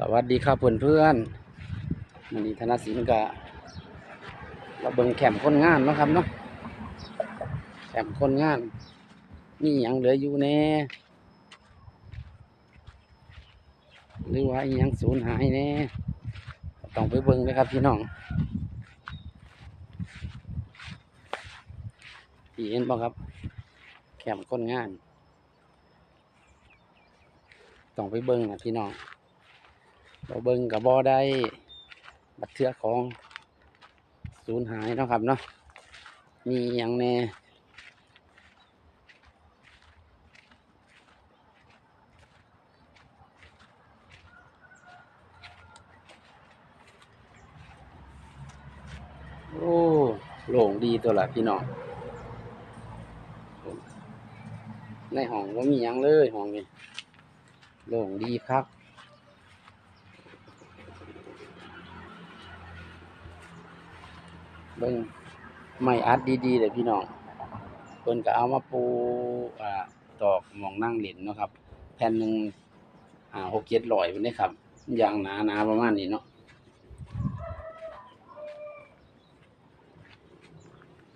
สวัสดีครับเพื่อนเพื่อนวันนี้ธนศิลป์ก็เราเบิ่งแคมคนงานนะครับเนาะแคมคนงานมีหยังเหลืออยู่แน่หรือว่ายังสูญหายแน่ต้องไปเบิ่งเลยครับพี่น้องพี่เห็นบ่ครับ แคมคนงาน ต้องไปเบิ่งนะพี่น้อง เราเบิ่งกับบ่ได้บัตรเทือของสูญหายนะครับเนาะมีอย่างแน่โอ้โล่งดีตัวละพี่น้องในห้องว่ามีหยังเลยห้องนี้โล่งดีครับ เบิ่งไม้อัดดีๆเลยพี่น้องเพิ่นก็เอามาปูอ่าตอกมองนั่งเล่นเนาะครับ แผ่นหนึ่งอ่าหกเจ็ดร้อยเป็นได้ครับอย่างหนาหนาๆประมาณนี้เนาะ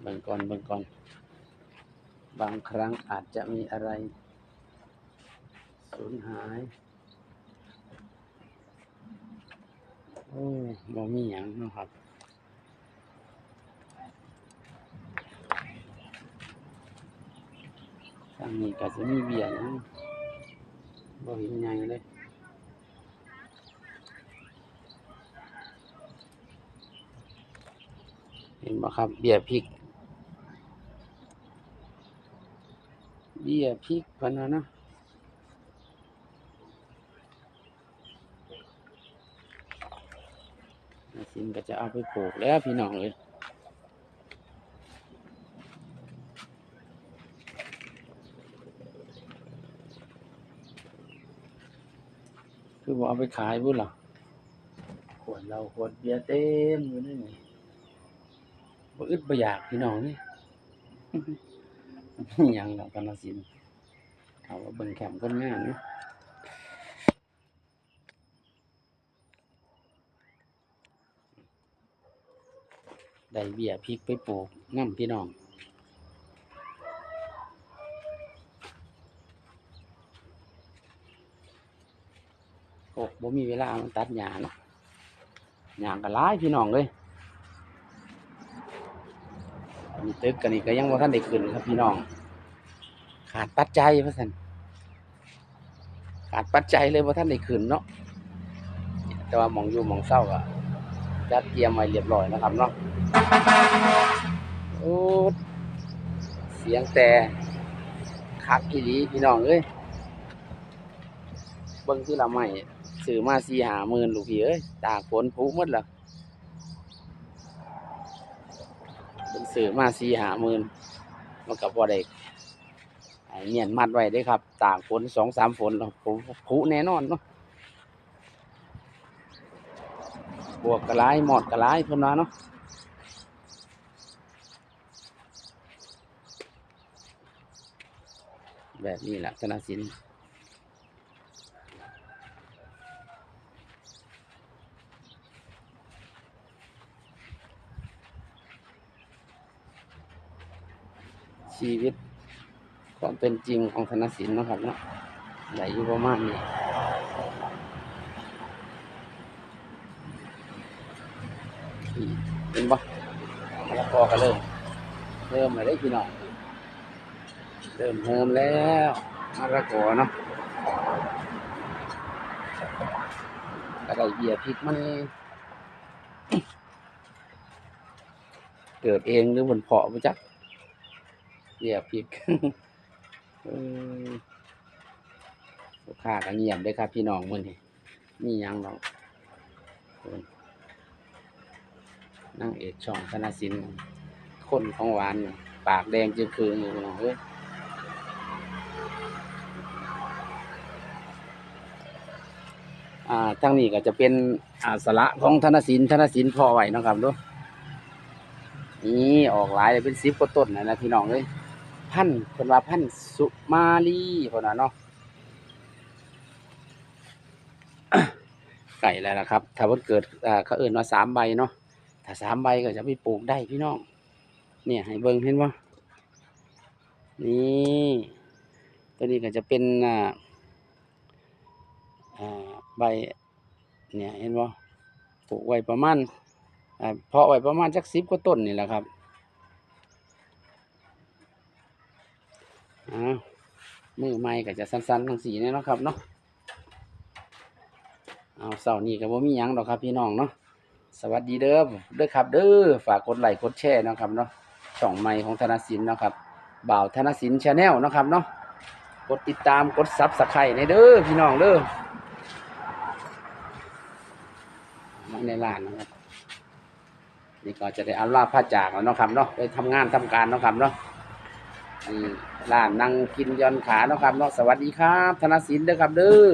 เบิ่งก่อนเบิ่งก่อน บางครั้งอาจจะมีอะไรสูญหายโอ้บ่มีหยังนะครับ ทาง นี้ก็จะมีเบียนะบ่เห็นใหญ่เลยเห็นบ่ครับ เบียพริก เบียพริกพะนนะนาซินก็จะเอาไปปลูกแล้วพี่น้องเลย คือบอกเอาไปขายบุ่นหรอขวดเราขวดเบียร์เต็มอยู่นี่นี่บ่อึดบ่อยากพี่น้องนี่มีหยังดอกกาฬสินธุ์เอาว่าเบิ่งแคมป์คนงานเนาะได้เบียร์พริกไปปลูกน้ำพี่น้อง โอ้บ่มีเวลามันตัดหญ้าเนาะหญ้าก็หลายพี่น้องเลยอันนี้ตึกกันนี่ก็ยังบ่าทันได้ขึ้นครับพี่น้อง ขาดปัจจัยว่าซั่นขาดปัจจัยเลยบ่าทันได้ขึ้นเนาะแต่ว่ามองอยู่มองเศร้าก็จัดเตรียมไว้เรียบร้อยนะครับเนาะโอ้เสียงแต่คักอีหลีพี่น้องเอ้ยเบิ่งที่ละไม้ ซื้อมาสี่หาหมื่นลูกพี่เอ้ยตากฝนผุหมดแล้วเป็นซื้อมาสี่หาหมื่นมันก็บ่ได้ไอ้เงียนมัดไว้เด้ครับ ตากฝนสองสามฝนแล้วผุผุแน่นอนเนาะบวกกระไรหมอดกระไรเพิ่นว่าเนาะแบบนี้แหละธนสิน ชีวิตความเป็นจริงของธนสินนะครับเนาะใหญ่ยู่ประมาณนี้นี่เป็นปะมะละกอก็เริ่ม เริ่มมาได้พี่น้องเริ่มเฮิมแล้วมะละกอเนาะก็ไดเบียร์พริกมันเกิดเองหรือบนเพาะมาจัก เรียบพริกลูกค้าก็เงียบเลยครับ พี่น้องมือนี้มีหยังหรอกนั่งเอกช่องธนสินคนของหวาน ปากแดงจึงคืนอยู่พี่น้องเอ้ยอ่าทางนี้ก็จะเป็นอาสระของธนสินธนสินพอไหวนะครับเดูนี่ออกหลายเลยเป็นสิบกว่าต้นนะนะพี่น้องเอ้ย พันธุ์เพิ่นว่าพันธุ์สุมาลีเพิ่นว่าเนาะไก่แล้วนะครับ ถ้าวันเกิดอ่าเขาเอื่นว่าสามใบเนาะถ้าสามใบก็จะไปปลูกได้พี่น้องเนี่ยให้เบิ่งเห็นบ่านี่ตัวนี้ก็จะเป็นอ่าใบเนี่ยเห็นบ่าปลูกไว้ประมาณอ่าเพาะไว้ประมาณจักสิบกว่าต้นนี่แหละครับ อ้าวมือไม้ก็จะสั้นๆทั้งสีเนี่ยนะครับเนาะเอาเสาร์นี้ก็บ่มีหยังดอกครับพี่น้องเนาะสวัสดีเด้อเด้อครับ เด้อฝากกดไลค์กดแชร์นะครับเนาะช่องใหม่ของธนสินนะครับบ่าวธนสินชาแนลนะครับเนาะกดติดตามกดซับสไครต์ในเด้อพี่น้องเด้อมาในร้านนะครับนี่ก็จะได้อาลาผ้าจากแล้วเนาะครับเนาะไปทำงานทำการเนาะครับเนาะนี่ ร้านนั่งกินยอนขาเนาะครับเนาะสวัสดีครับ ธนสินเด้อครับเด้อ